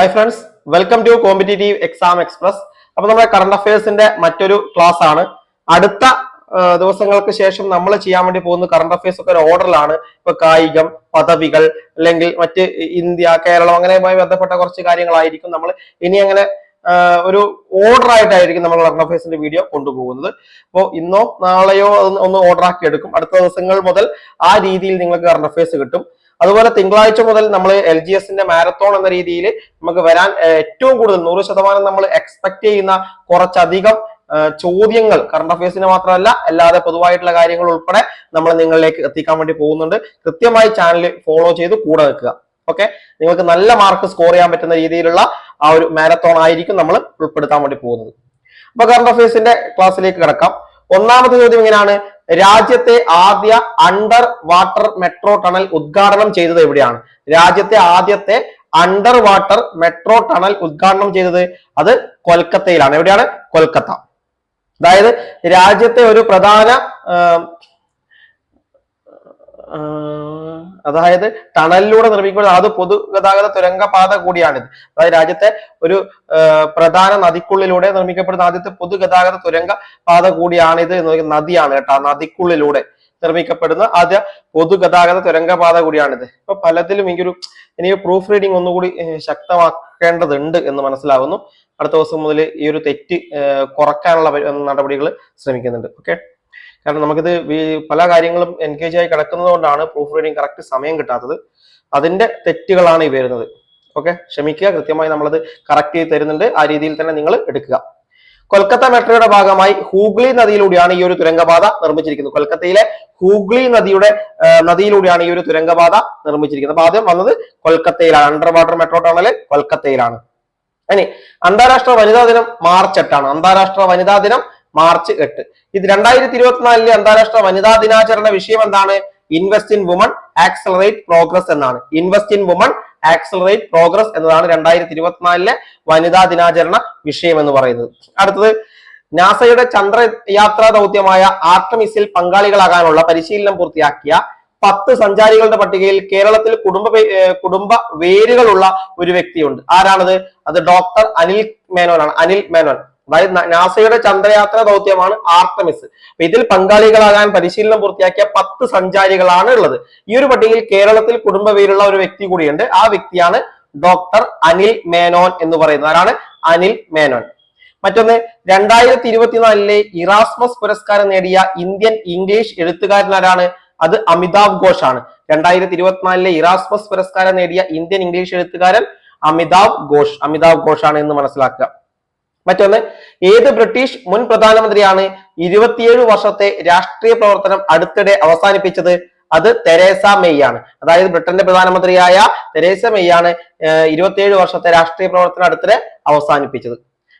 Hi friends welcome to competitive exam express അപ്പൊ നമ്മുടെ current അഫയേഴ്സിന്റെ മറ്റൊരു ക്ലാസ് ആണ്. അടുത്ത ദിവസങ്ങൾക്ക് ശേഷം നമ്മൾ ചെയ്യാൻ വേണ്ടി പോകുന്ന കറണ്ട് അഫയേഴ്സ് ഒക്കെ ഒരു ഓർഡറിലാണ് ഇപ്പൊ കായികം പദവികൾ അല്ലെങ്കിൽ മറ്റ് ഇന്ത്യ കേരളം അങ്ങനെയുമായി ബന്ധപ്പെട്ട കുറച്ച് കാര്യങ്ങളായിരിക്കും നമ്മൾ ഇനി അങ്ങനെ ഒരു ഓർഡർ ആയിട്ടായിരിക്കും നമ്മൾ കറണ്ട് അഫയേഴ്സിന്റെ വീഡിയോ കൊണ്ടുപോകുന്നത്. അപ്പോൾ ഇന്നോ നാളെയോ ഒന്ന് ഓർഡർ ആക്കി എടുക്കും. അടുത്ത ദിവസങ്ങൾ മുതൽ ആ രീതിയിൽ നിങ്ങൾക്ക് കറണ്ട് അഫയേഴ്സ് കിട്ടും. അതുപോലെ തിങ്കളാഴ്ച മുതൽ നമ്മൾ എൽ ജി എസിന്റെ മാരത്തോൺ എന്ന രീതിയിൽ നമുക്ക് വരാൻ ഏറ്റവും കൂടുതൽ നൂറ് ശതമാനം നമ്മൾ എക്സ്പെക്ട് ചെയ്യുന്ന കുറച്ചധികം ചോദ്യങ്ങൾ കറണ്ട് അഫയേഴ്സിന് മാത്രമല്ല അല്ലാതെ പൊതുവായിട്ടുള്ള കാര്യങ്ങൾ ഉൾപ്പെടെ നമ്മൾ നിങ്ങളിലേക്ക് എത്തിക്കാൻ വേണ്ടി പോകുന്നുണ്ട്. കൃത്യമായി ചാനൽ ഫോളോ ചെയ്ത് കൂടെ നിൽക്കുക. ഓക്കെ നിങ്ങൾക്ക് നല്ല മാർക്ക് സ്കോർ ചെയ്യാൻ പറ്റുന്ന രീതിയിലുള്ള ആ ഒരു മാരത്തോൺ ആയിരിക്കും നമ്മൾ ഉൾപ്പെടുത്താൻ വേണ്ടി പോകുന്നത്. അപ്പൊ കറണ്ട് അഫയേഴ്സിന്റെ ക്ലാസ്സിലേക്ക് കിടക്കാം. ഒന്നാമത്തെ ചോദ്യം ഇങ്ങനെയാണ്. രാജ്യത്തെ ആദ്യ അണ്ടർ വാട്ടർ മെട്രോ ടണൽ ഉദ്ഘാടനം ചെയ്തത് എവിടെയാണ്? രാജ്യത്തെ ആദ്യത്തെ അണ്ടർ വാട്ടർ മെട്രോ ടണൽ ഉദ്ഘാടനം ചെയ്തത് അത് കൊൽക്കത്തയിലാണ്. എവിടെയാണ്? കൊൽക്കത്ത. അതായത് രാജ്യത്തെ ഒരു പ്രധാന അതായത് ടണലിലൂടെ നിർമ്മിക്കുന്നത് അത് പൊതുഗതാഗത തുരങ്കപാത കൂടിയാണിത്. അതായത് രാജ്യത്തെ ഒരു പ്രധാന നദിക്കുള്ളിലൂടെ നിർമ്മിക്കപ്പെടുന്ന ആദ്യത്തെ പൊതുഗതാഗത തുരങ്ക പാത കൂടിയാണിത് നദിയാണ് കേട്ടോ നദിക്കുള്ളിലൂടെ നിർമ്മിക്കപ്പെടുന്ന ആദ്യ പൊതുഗതാഗത തുരങ്കപാത കൂടിയാണിത്. ഇപ്പൊ പലതിലും എനിക്കൊരു എനിക്ക് പ്രൂഫ് റീഡിംഗ് ഒന്നുകൂടി ശക്തമാക്കേണ്ടതുണ്ട് എന്ന് മനസ്സിലാവുന്നു. അടുത്ത ദിവസം മുതൽ ഈ ഒരു തെറ്റ് കുറക്കാനുള്ള നടപടികൾ ശ്രമിക്കുന്നുണ്ട്. ഓക്കെ കാരണം നമുക്കിത് പല കാര്യങ്ങളും എൻഗേജ് ആയി കിടക്കുന്നത് കൊണ്ടാണ് പ്രൂഫ് റീഡിങ് കറക്റ്റ് സമയം കിട്ടാത്തത്. അതിന്റെ തെറ്റുകളാണ് ഈ വരുന്നത്. ഓക്കെ ക്ഷമിക്കുക. കൃത്യമായി നമ്മളത് കറക്റ്റ് ചെയ്ത് തരുന്നുണ്ട്. ആ രീതിയിൽ തന്നെ നിങ്ങൾ എടുക്കുക. കൊൽക്കത്ത മെട്രോയുടെ ഭാഗമായി ഹൂഗ്ലി നദിയിലൂടെയാണ് ഈ ഒരു തുരങ്കപാത നിർമ്മിച്ചിരിക്കുന്നത്. കൊൽക്കത്തയിലെ ഹൂഗ്ലി നദിയുടെ നദിയിലൂടെയാണ് ഈ ഒരു തുരങ്കപാത നിർമ്മിച്ചിരിക്കുന്നത്. അപ്പൊ ആദ്യം വന്നത് കൊൽക്കത്തയിലാണ്. അണ്ടർ വാട്ടർ മെട്രോ ടണൽ കൊൽക്കത്തയിലാണ്. ഇനി അന്താരാഷ്ട്ര വനിതാ ദിനം മാർച്ച് എട്ടാണ്. അന്താരാഷ്ട്ര വനിതാ ദിനം മാർച്ച് എട്ട്. ഇത് രണ്ടായിരത്തി ഇരുപത്തിനാലിലെ അന്താരാഷ്ട്ര വനിതാ ദിനാചരണ വിഷയം എന്താണ്? Invest in women accelerate progress എന്നാണ്. Invest in women accelerate progress എന്നതാണ് രണ്ടായിരത്തി ഇരുപത്തിനാലിലെ വനിതാ ദിനാചരണ വിഷയം എന്ന് പറയുന്നത്. അടുത്തത് നാസയുടെ ചന്ദ്രയാത്രാ ദൗത്യമായ ആർട്ടമിസിൽ പങ്കാളികളാകാനുള്ള പരിശീലനം പൂർത്തിയാക്കിയ പത്ത് സഞ്ചാരികളുടെ പട്ടികയിൽ കേരളത്തിൽ കുടുംബ കുടുംബ വേരുകളുള്ള ഒരു വ്യക്തിയുണ്ട്. ആരാണത്? അത് ഡോക്ടർ അനിൽ മേനോനാണ്. അനിൽ മേനോൻ. അതായത് നാസയുടെ ചന്ദ്രയാത്ര ദൗത്യമാണ് ആർട്ടമിസ്. ഇതിൽ പങ്കാളികളാകാൻ പരിശീലനം പൂർത്തിയാക്കിയ പത്ത് സഞ്ചാരികളാണ് ഉള്ളത്. ഈ ഒരു പട്ടികയിൽ കേരളത്തിൽ കുടുംബ പേരുള്ള ഒരു വ്യക്തി കൂടിയുണ്ട്. ആ വ്യക്തിയാണ് ഡോക്ടർ അനിൽ മേനോൻ എന്ന് പറയുന്നത്. ആരാണ്? അനിൽ മേനോൻ. മറ്റൊന്ന് രണ്ടായിരത്തി ഇരുപത്തിനാലിലെ ഇറാസ്മസ് പുരസ്കാരം നേടിയ ഇന്ത്യൻ ഇംഗ്ലീഷ് എഴുത്തുകാരനാരാണ്? അത് അമിതാഭ് ഘോഷ് ആണ് രണ്ടായിരത്തി ഇരുപത്തിനാലിലെ ഇറാസ്മസ് പുരസ്കാരം നേടിയ ഇന്ത്യൻ ഇംഗ്ലീഷ് എഴുത്തുകാരൻ അമിതാഭ് ഘോഷ്. അമിതാഭ് ഘോഷ് ആണ് എന്ന് മനസ്സിലാക്കുക. മറ്റൊന്ന് ഏത് ബ്രിട്ടീഷ് മുൻ പ്രധാനമന്ത്രിയാണ് ഇരുപത്തിയേഴ് വർഷത്തെ രാഷ്ട്രീയ പ്രവർത്തനം അടുത്തിടെ അവസാനിപ്പിച്ചത്? അത് തെരേസ മെയ് ആണ്. അതായത് ബ്രിട്ടന്റെ പ്രധാനമന്ത്രിയായ തെരേസ മെയ് ആണ് ഇരുപത്തിയേഴ് വർഷത്തെ രാഷ്ട്രീയ പ്രവർത്തനം അടുത്തിടെ അവസാനിപ്പിച്ചത്.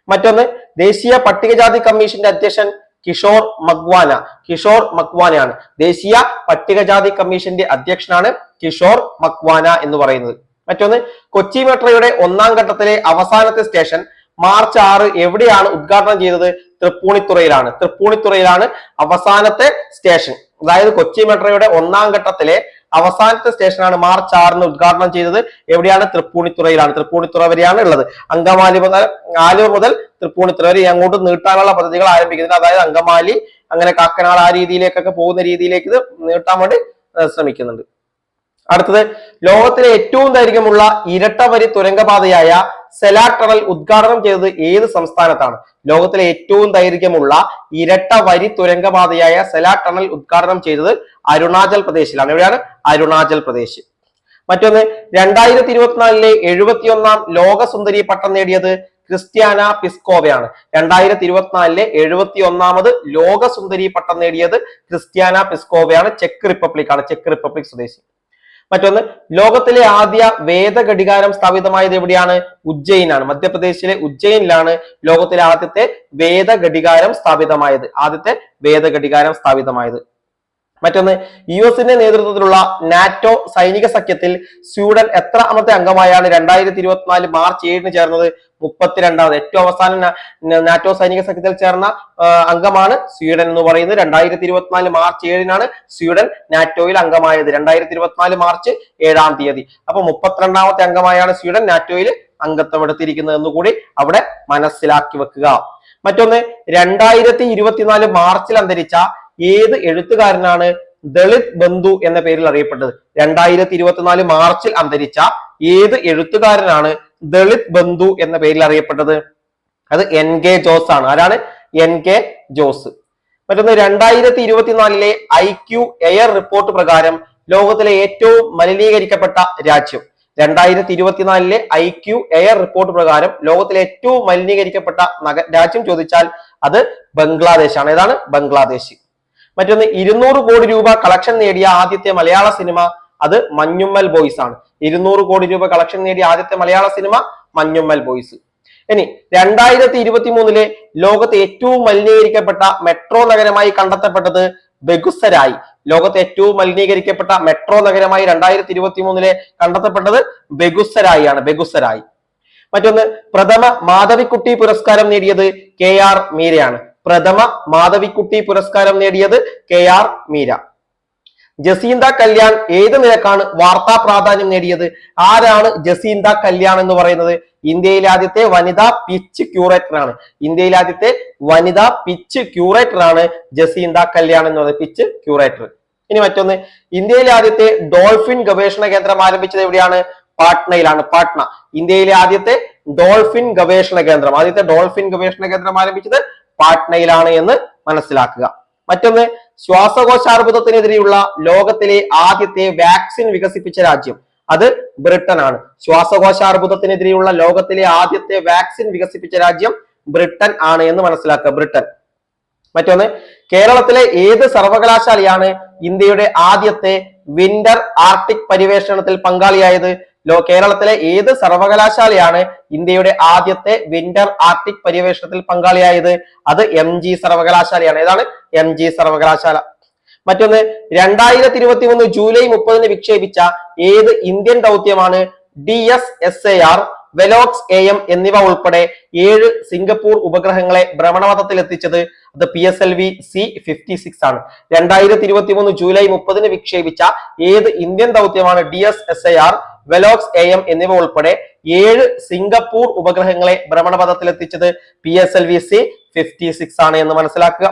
മറ്റൊന്ന് ദേശീയ പട്ടികജാതി കമ്മീഷന്റെ അധ്യക്ഷൻ കിഷോർ മഗ്വാന. കിഷോർ മക്വാനയാണ് ദേശീയ പട്ടികജാതി കമ്മീഷന്റെ അധ്യക്ഷനാണ് കിഷോർ മക്വാന എന്ന് പറയുന്നത്. മറ്റൊന്ന് കൊച്ചി മെട്രോയുടെ ഒന്നാം ഘട്ടത്തിലെ അവസാനത്തെ സ്റ്റേഷൻ മാർച്ച് ആറ് എവിടെയാണ് ഉദ്ഘാടനം ചെയ്തത്? തൃപ്പൂണിത്തുറയിലാണ്. തൃപ്പൂണിത്തുറയിലാണ് അവസാനത്തെ സ്റ്റേഷൻ. അതായത് കൊച്ചി മെട്രോയുടെ ഒന്നാം ഘട്ടത്തിലെ അവസാനത്തെ സ്റ്റേഷനാണ് മാർച്ച് ആറിന് ഉദ്ഘാടനം ചെയ്തത്. എവിടെയാണ്? തൃപ്പൂണിത്തുറയിലാണ്. തൃപ്പൂണിത്തുറ വരെയാണ് ഉള്ളത്. അങ്കമാലി മുതൽ ആലുവ മുതൽ തൃപ്പൂണിത്തുറ വരെ അങ്ങോട്ട് നീട്ടാനുള്ള പദ്ധതികൾ ആരംഭിക്കുന്നത് അതായത് അങ്കമാലി അങ്ങനെ കാക്കനാട് ആ രീതിയിലേക്കൊക്കെ പോകുന്ന രീതിയിലേക്ക് ഇത് നീട്ടാൻ വേണ്ടി ശ്രമിക്കുന്നുണ്ട്. അടുത്തത് ലോകത്തിലെ ഏറ്റവും ദൈർഘ്യമുള്ള ഇരട്ടവരി തുരങ്കപാതയായ സെലാ ഉദ്ഘാടനം ചെയ്തത് ഏത് സംസ്ഥാനത്താണ്? ലോകത്തിലെ ഏറ്റവും ദൈർഘ്യമുള്ള ഇരട്ട വരി തുരങ്കപാതയായ സെലാ ഉദ്ഘാടനം ചെയ്തത് അരുണാചൽ പ്രദേശിലാണ്. എവിടെയാണ്? അരുണാചൽ പ്രദേശ്. മറ്റൊന്ന് രണ്ടായിരത്തി ഇരുപത്തിനാലിലെ എഴുപത്തിയൊന്നാം ലോകസുന്ദരി പട്ടം നേടിയത് ക്രിസ്ത്യാന പിസ്കോവയാണ്. രണ്ടായിരത്തി ഇരുപത്തിനാലിലെ എഴുപത്തി ഒന്നാമത് ലോകസുന്ദരി പട്ടം നേടിയത് ക്രിസ്ത്യാന പിസ്കോവയാണ്. ചെക്ക് റിപ്പബ്ലിക് ആണ് ചെക്ക് റിപ്പബ്ലിക് സ്വദേശി. മറ്റൊന്ന് ലോകത്തിലെ ആദ്യ വേദഘടികാരം സ്ഥാപിതമായത് എവിടെയാണ്? ഉജ്ജയിനാണ്. മധ്യപ്രദേശിലെ ഉജ്ജയിനിലാണ് ലോകത്തിലെ ആദ്യത്തെ വേദഘടികാരം സ്ഥാപിതമായത്. ആദ്യത്തെ വേദഘടികാരം സ്ഥാപിതമായത്. മറ്റൊന്ന് യു എസിന്റെ നേതൃത്വത്തിലുള്ള നാറ്റോ സൈനിക സഖ്യത്തിൽ സ്വീഡൻ എത്രാമത്തെ അംഗമായാണ് രണ്ടായിരത്തി ഇരുപത്തിനാല് മാർച്ച് ഏഴിന് ചേർന്നത് മുപ്പത്തിരണ്ടാമത് ഏറ്റവും അവസാന നാറ്റോ സൈനിക സഖ്യത്തിൽ ചേർന്ന അംഗമാണ് സ്വീഡൻ എന്ന് പറയുന്നത്. രണ്ടായിരത്തി ഇരുപത്തിനാല് മാർച്ച് ഏഴിനാണ് സ്വീഡൻ നാറ്റോയിൽ അംഗമായത്. രണ്ടായിരത്തി ഇരുപത്തിനാല് മാർച്ച് ഏഴാം തീയതി. അപ്പൊ മുപ്പത്തിരണ്ടാമത്തെ അംഗമായാണ് സ്വീഡൻ നാറ്റോയിൽ അംഗത്വം എടുത്തിരിക്കുന്നത് എന്ന് കൂടി അവിടെ മനസ്സിലാക്കി വെക്കുക. മറ്റൊന്ന് രണ്ടായിരത്തി ഇരുപത്തിനാല് മാർച്ചിൽ അന്തരിച്ച ഏത് എഴുത്തുകാരനാണ് ദളിത് ബന്ധു എന്ന പേരിൽ അറിയപ്പെട്ടത്? രണ്ടായിരത്തി ഇരുപത്തിനാല് മാർച്ചിൽ അന്തരിച്ച ഏത് എഴുത്തുകാരനാണ് ദളിത് ബന്ധു എന്ന പേരിൽ അറിയപ്പെട്ടത്? അത് എൻ കെ ജോസ് ആണ്. ആരാണ്? N K Jose. മറ്റൊന്ന് രണ്ടായിരത്തി ഇരുപത്തിനാലിലെ ഐ ക്യു എയർ റിപ്പോർട്ട് പ്രകാരം ലോകത്തിലെ ഏറ്റവും മലിനീകരിക്കപ്പെട്ട രാജ്യം. രണ്ടായിരത്തി ഇരുപത്തിനാലിലെ ഐ ക്യു എയർ റിപ്പോർട്ട് പ്രകാരം ലോകത്തിലെ ഏറ്റവും മലിനീകരിക്കപ്പെട്ട രാജ്യം ചോദിച്ചാൽ അത് ബംഗ്ലാദേശ് ആണ് ഏതാണ്? ബംഗ്ലാദേശ്. മറ്റൊന്ന് ഇരുന്നൂറ് കോടി രൂപ കളക്ഷൻ നേടിയ ആദ്യത്തെ മലയാള സിനിമ അത് മഞ്ഞുമ്മൽ ബോയ്സ് ആണ്. ഇരുന്നൂറ് കോടി രൂപ കളക്ഷൻ നേടിയ ആദ്യത്തെ മലയാള സിനിമ മഞ്ഞുമ്മൽ ബോയ്സ് ഇനി രണ്ടായിരത്തി ഇരുപത്തി മൂന്നിലെ ലോകത്തെ ഏറ്റവും മലിനീകരിക്കപ്പെട്ട മെട്രോ നഗരമായി കണ്ടെത്തപ്പെട്ടത് ബെഗുസരായി. ലോകത്തെ ഏറ്റവും മലിനീകരിക്കപ്പെട്ട മെട്രോ നഗരമായി രണ്ടായിരത്തി ഇരുപത്തി മൂന്നിലെ കണ്ടെത്തപ്പെട്ടത് ബെഗുസരായി ആണ് ബെഗുസരായി. മറ്റൊന്ന് പ്രഥമ മാധവിക്കുട്ടി പുരസ്കാരം നേടിയത് കെ ആർ മീരയാണ്. പ്രഥമ മാധവിക്കുട്ടി പുരസ്കാരം നേടിയത് കെ ആർ മീര. ജസീന്ത കല്യാൺ ഏത് നിരക്കാണ് വാർത്താ പ്രാധാന്യം നേടിയത്? ആരാണ് ജസീന്ത കല്യാൺ എന്ന് പറയുന്നത്? ഇന്ത്യയിലെ ആദ്യത്തെ വനിതാ പിച്ച് ക്യൂറേറ്റർ ആണ് ഇന്ത്യയിലെ ആദ്യത്തെ വനിതാ പിച്ച് ക്യൂറേറ്റർ ആണ് ജസീന്ത കല്യാൺ എന്ന് പറയുന്നത് പിച്ച് ക്യൂറേറ്റർ. ഇനി മറ്റൊന്ന് ഇന്ത്യയിലെ ആദ്യത്തെ ഡോൾഫിൻ ഗവേഷണ കേന്ദ്രം ആരംഭിച്ചത് എവിടെയാണ്? പാട്നയിലാണ് പാട്ന. ഇന്ത്യയിലെ ആദ്യത്തെ ഡോൾഫിൻ ഗവേഷണ കേന്ദ്രം ആദ്യത്തെ ഡോൾഫിൻ ഗവേഷണ കേന്ദ്രം ആരംഭിച്ചത് പാട്നയിലാണ് എന്ന് മനസ്സിലാക്കുക. മറ്റൊന്ന് ശ്വാസകോശാർബുദത്തിനെതിരെയുള്ള ലോകത്തിലെ ആദ്യത്തെ വാക്സിൻ വികസിപ്പിച്ച രാജ്യം അത് ബ്രിട്ടൻ ആണ് ശ്വാസകോശാർബുദത്തിനെതിരെയുള്ള ലോകത്തിലെ ആദ്യത്തെ വാക്സിൻ വികസിപ്പിച്ച രാജ്യം ബ്രിട്ടൻ ആണ് എന്ന് മനസ്സിലാക്കുക ബ്രിട്ടൻ. മറ്റൊന്ന് കേരളത്തിലെ ഏത് സർവകലാശാലയാണ് ഇന്ത്യയുടെ ആദ്യത്തെ വിന്റർ ആർട്ടിക് പര്യവേഷണത്തിൽ പങ്കാളിയായത്? ലോ കേരളത്തിലെ ഏത് സർവകലാശാലയാണ് ഇന്ത്യയുടെ ആദ്യത്തെ വിന്റർ ആർട്ടിക് പര്യവേഷണത്തിൽ പങ്കാളിയായത്? അത് എം ജി സർവകലാശാലയാണ്. ഏതാണ്? എം ജി സർവകലാശാല. മറ്റൊന്ന് രണ്ടായിരത്തി ഇരുപത്തി മൂന്ന് ജൂലൈ മുപ്പതിന് വിക്ഷേപിച്ച ഏത് ഇന്ത്യൻ ദൗത്യമാണ്? D S S A R Velox A M എന്നിവ ഉൾപ്പെടെ ഏഴ് സിംഗപ്പൂർ ഉപഗ്രഹങ്ങളെ ഭ്രമണപഥത്തിൽ എത്തിച്ചത് അത് P S L V C fifty six ആണ്. രണ്ടായിരത്തി ഇരുപത്തി മൂന്ന് ജൂലൈ മുപ്പതിന് വിക്ഷേപിച്ച ഏത് ഇന്ത്യൻ ദൗത്യമാണ്? D S S A R Velox A M എന്നിവ ഉൾപ്പെടെ ഏഴ് സിംഗപ്പൂർ ഉപഗ്രഹങ്ങളെ ഭ്രമണപഥത്തിൽ എത്തിച്ചത് P S L V C fifty six ആണ് എന്ന് മനസ്സിലാക്കുക.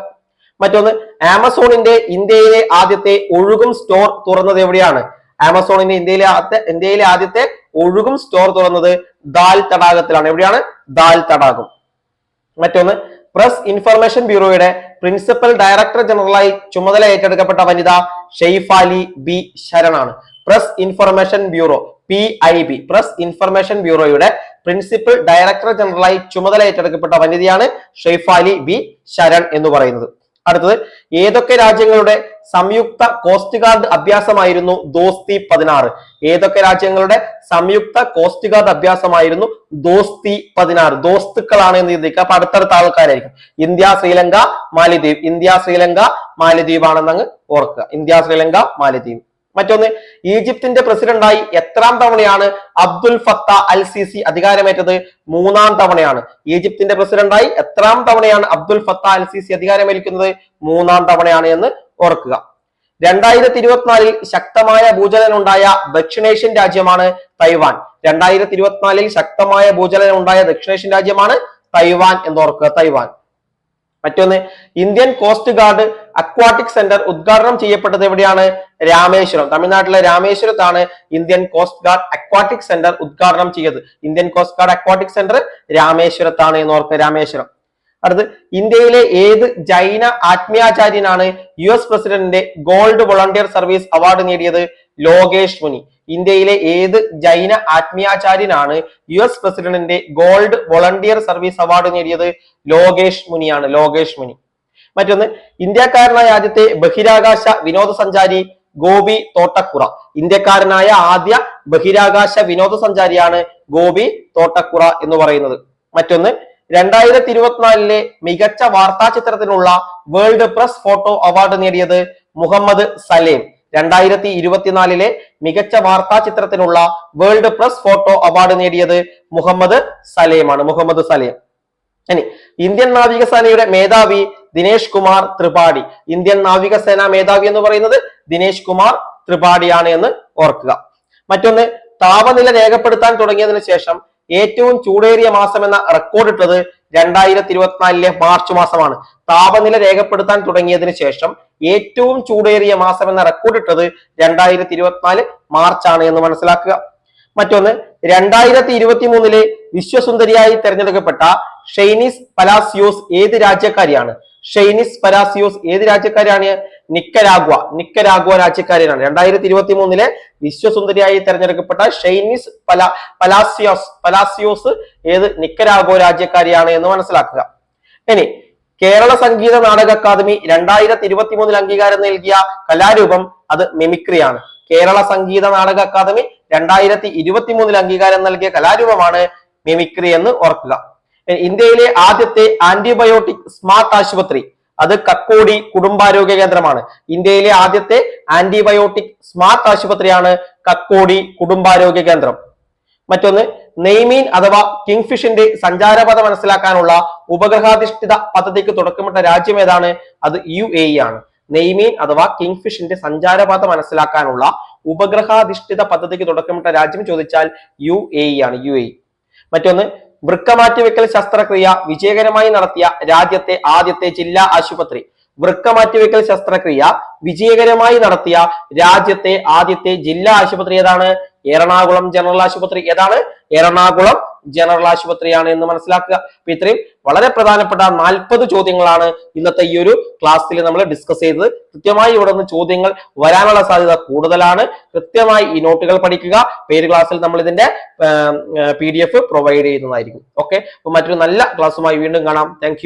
മറ്റൊന്ന് ആമസോണിന്റെ ഇന്ത്യയിലെ ആദ്യത്തെ ഒഴുകും സ്റ്റോർ തുറന്നത് എവിടെയാണ്? ആമസോണിന്റെ ഇന്ത്യയിലെ ഇന്ത്യയിലെ ആദ്യത്തെ ഒഴുകും സ്റ്റോർ തുറന്നത് ദാൽ തടാകത്തിലാണ്. എവിടെയാണ്? ദാൽ തടാകം. മറ്റൊന്ന് പ്രസ് ഇൻഫർമേഷൻ ബ്യൂറോയുടെ പ്രിൻസിപ്പൽ ഡയറക്ടർ ജനറലായി ചുമതല ഏറ്റെടുക്കപ്പെട്ട വനിത Shefali B ശരണാണ് press information bureau P I B press information ബ്യൂറോയുടെ principal director ജനറലായി ചുമതല ഏറ്റെടുക്കപ്പെട്ട വനിതയാണ് ഷെയ്ഫാലി ബി ശരൺ എന്ന് പറയുന്നത്. അടുത്തത് ഏതൊക്കെ രാജ്യങ്ങളുടെ സംയുക്ത കോസ്റ്റ് ഗാർഡ് അഭ്യാസമായിരുന്നു ദോസ്തി പതിനാറ്? ഏതൊക്കെ രാജ്യങ്ങളുടെ സംയുക്ത കോസ്റ്റ് ഗാർഡ് അഭ്യാസമായിരുന്നു ദോസ്തി പതിനാറ്? ദോസ്തുക്കളാണ് എന്ന് ചിന്തിക്കുക. അപ്പൊ അടുത്തടുത്ത ആൾക്കാരായിരിക്കും. ഇന്ത്യ ശ്രീലങ്ക മാലിദ്വീപ്. ഇന്ത്യ ശ്രീലങ്ക മാലിദ്വീപ് ആണെന്നങ്ങ് ഓർക്കുക. ഇന്ത്യ ശ്രീലങ്ക മാലിദ്വീപ്. മറ്റൊന്ന് ഈജിപ്തിന്റെ പ്രസിഡന്റായി എത്രാം തവണയാണ് അബ്ദുൽ ഫത്ത അൽ സിസി അധികാരമേറ്റത്? മൂന്നാം തവണയാണ്. ഈജിപ്തിന്റെ പ്രസിഡന്റായി എത്രാം തവണയാണ് അബ്ദുൽ ഫത്ത അൽ സിസി അധികാരമേൽക്കുന്നത്? മൂന്നാം തവണയാണ് എന്ന് ഓർക്കുക. രണ്ടായിരത്തി ഇരുപത്തിനാലിൽ ശക്തമായ ഭൂചലനമുണ്ടായ ദക്ഷിണേഷ്യൻ രാജ്യമാണ് തൈവാൻ. രണ്ടായിരത്തി ഇരുപത്തിനാലിൽ ശക്തമായ ഭൂചലനം ഉണ്ടായ ദക്ഷിണേഷ്യൻ രാജ്യമാണ് തൈവാൻ എന്ന് ഓർക്കുക. തൈവാൻ. മറ്റൊന്ന് Indian coast guard aquatic centre ഉദ്ഘാടനം ചെയ്യപ്പെട്ടത് എവിടെയാണ്? രാമേശ്വരം. തമിഴ്നാട്ടിലെ രാമേശ്വരത്താണ് Indian coast guard aquatic centre ഉദ്ഘാടനം ചെയ്തത്. Indian coast guard aquatic centre രാമേശ്വരത്താണ് എന്ന് ഓർക്കുക. രാമേശ്വരം. അടുത്ത് ഇന്ത്യയിലെ ഏത് ജൈന ആത്മീയാചാര്യനാണ് യു എസ് പ്രസിഡന്റിന്റെ ഗോൾഡ് വോളണ്ടിയർ സർവീസ് അവാർഡ് നേടിയത്? ലോകേഷ് മുനി. ഇന്ത്യയിലെ ഏത് ജൈന ആത്മീയാചാര്യനാണ് യു എസ് പ്രസിഡന്റിന്റെ ഗോൾഡ് വോളണ്ടിയർ സർവീസ് അവാർഡ് നേടിയത് ലോകേഷ് മുനിയാണ് ലോകേഷ് മുനി. മറ്റൊന്ന് ഇന്ത്യക്കാരനായ ആദ്യത്തെ ബഹിരാകാശ വിനോദസഞ്ചാരി ഗോപി തോട്ടക്കുറ. ഇന്ത്യക്കാരനായ ആദ്യ ബഹിരാകാശ വിനോദസഞ്ചാരിയാണ് ഗോപി തോട്ടക്കുറ എന്ന് പറയുന്നത്. മറ്റൊന്ന് രണ്ടായിരത്തി ഇരുപത്തിനാലിലെ മികച്ച വാർത്താ ചിത്രത്തിനുള്ള വേൾഡ് പ്രസ് ഫോട്ടോ അവാർഡ് നേടിയത് മുഹമ്മദ് സലേം. രണ്ടായിരത്തി ഇരുപത്തിനാലിലെ മികച്ച വാർത്താ ചിത്രത്തിനുള്ള വേൾഡ് പ്രസ് ഫോട്ടോ അവാർഡ് നേടിയത് മുഹമ്മദ് സലേമാണ് മുഹമ്മദ് സലേം. ഇനി ഇന്ത്യൻ നാവികസേനയുടെ മേധാവി ദിനേശ് കുമാർ ത്രിപാഠി. ഇന്ത്യൻ നാവികസേന മേധാവി എന്ന് പറയുന്നത് ദിനേശ് കുമാർ ത്രിപാഠിയാണ് എന്ന് ഓർക്കുക. മറ്റൊന്ന് താപനില രേഖപ്പെടുത്താൻ തുടങ്ങിയതിനു ശേഷം ഏറ്റവും ചൂടേറിയ മാസം എന്ന റെക്കോർഡ് ഇട്ടത് രണ്ടായിരത്തി ഇരുപത്തിനാലിലെ മാർച്ച് മാസമാണ്. താപനില രേഖപ്പെടുത്താൻ തുടങ്ങിയതിനു ശേഷം ഏറ്റവും ചൂടേറിയ മാസം എന്ന റെക്കോർഡ് ഇട്ടത് രണ്ടായിരത്തി ഇരുപത്തിനാല് മാർച്ച് ആണ് എന്ന് മനസ്സിലാക്കുക. മറ്റൊന്ന് രണ്ടായിരത്തി ഇരുപത്തി മൂന്നിലെ വിശ്വസുന്ദരിയായി തെരഞ്ഞെടുക്കപ്പെട്ട ഷെയ്നിസ് പലാസിയോസ് ഏത് രാജ്യക്കാരിയാണ്? ഷെയ്നിസ് പലാസിയോസ് ഏത് രാജ്യക്കാരിയാണ്? Nicaragua Nicaragua രാജ്യക്കാരിയാണ്. രണ്ടായിരത്തി ഇരുപത്തി മൂന്നിലെ വിശ്വസുന്ദരിയായി തെരഞ്ഞെടുക്കപ്പെട്ട ഷെയ്നിസ് പല പലാസിയോസ് പലാസിയോസ് ഏത് നിക്കരാഗ്വ രാജ്യക്കാരിയാണ് എന്ന് മനസ്സിലാക്കുക. ഇനി കേരള സംഗീത നാടക അക്കാദമി രണ്ടായിരത്തി ഇരുപത്തി മൂന്നിൽ അംഗീകാരം നൽകിയ കലാരൂപം അത് മിമിക്രിയാണ്. കേരള സംഗീത നാടക അക്കാദമി രണ്ടായിരത്തി ഇരുപത്തി മൂന്നിൽ അംഗീകാരം നൽകിയ കലാരൂപമാണ് മിമിക്രി എന്ന് ഓർക്കുക. ഇന്ത്യയിലെ ആദ്യത്തെ ആന്റിബയോട്ടിക് സ്മാർട്ട് ആശുപത്രി അത് കക്കോടി കുടുംബാരോഗ്യ കേന്ദ്രമാണ്. ഇന്ത്യയിലെ ആദ്യത്തെ ആന്റിബയോട്ടിക് സ്മാർട്ട് ആശുപത്രിയാണ് കക്കോടി കുടുംബാരോഗ്യ കേന്ദ്രം. മറ്റൊന്ന് നെയ്മീൻ അഥവാ കിങ്ഫിഷിന്റെ സഞ്ചാരപഥ മനസ്സിലാക്കാനുള്ള ഉപഗ്രഹാധിഷ്ഠിത പദ്ധതിക്ക് തുടക്കമിട്ട രാജ്യം ഏതാണ്? അത് യു എ ആണ്. നെയ്മീൻ അഥവാ കിങ്ഫിഷിന്റെ സഞ്ചാരപാത മനസ്സിലാക്കാനുള്ള ഉപഗ്രഹാധിഷ്ഠിത പദ്ധതിക്ക് തുടക്കമിട്ട രാജ്യം ചോദിച്ചാൽ യു എ ആണ് യു എ മറ്റൊന്ന് വൃക്ക മാറ്റിവെക്കൽ ശസ്ത്രക്രിയ വിജയകരമായി നടത്തിയ രാജ്യത്തെ ആദ്യത്തെ ജില്ലാ ആശുപത്രി. വൃക്ക മാറ്റിവെക്കൽ ശസ്ത്രക്രിയ വിജയകരമായി നടത്തിയ രാജ്യത്തെ ആദ്യത്തെ ജില്ലാ ആശുപത്രി ഏതാണ്? എറണാകുളം ജനറൽ ആശുപത്രി ഏതാണ്? എറണാകുളം ജനറൽ ആശുപത്രിയാണ് എന്ന് മനസ്സിലാക്കുക. അപ്പൊ ഇത്രയും വളരെ പ്രധാനപ്പെട്ട നാൽപ്പത് ചോദ്യങ്ങളാണ് ഇന്നത്തെ ഈ ഒരു ക്ലാസ്സിൽ നമ്മൾ ഡിസ്കസ് ചെയ്തത്. കൃത്യമായി ഇവിടെ നിന്ന് ചോദ്യങ്ങൾ വരാനുള്ള സാധ്യത കൂടുതലാണ്. കൃത്യമായി ഈ നോട്ടുകൾ പഠിക്കുക. പേര് ക്ലാസ്സിൽ നമ്മൾ ഇതിന്റെ പി ഡി എഫ് പ്രൊവൈഡ് ചെയ്യുന്നതായിരിക്കും. ഓക്കെ അപ്പൊ മറ്റൊരു നല്ല ക്ലാസ്സുമായി വീണ്ടും കാണാം. താങ്ക്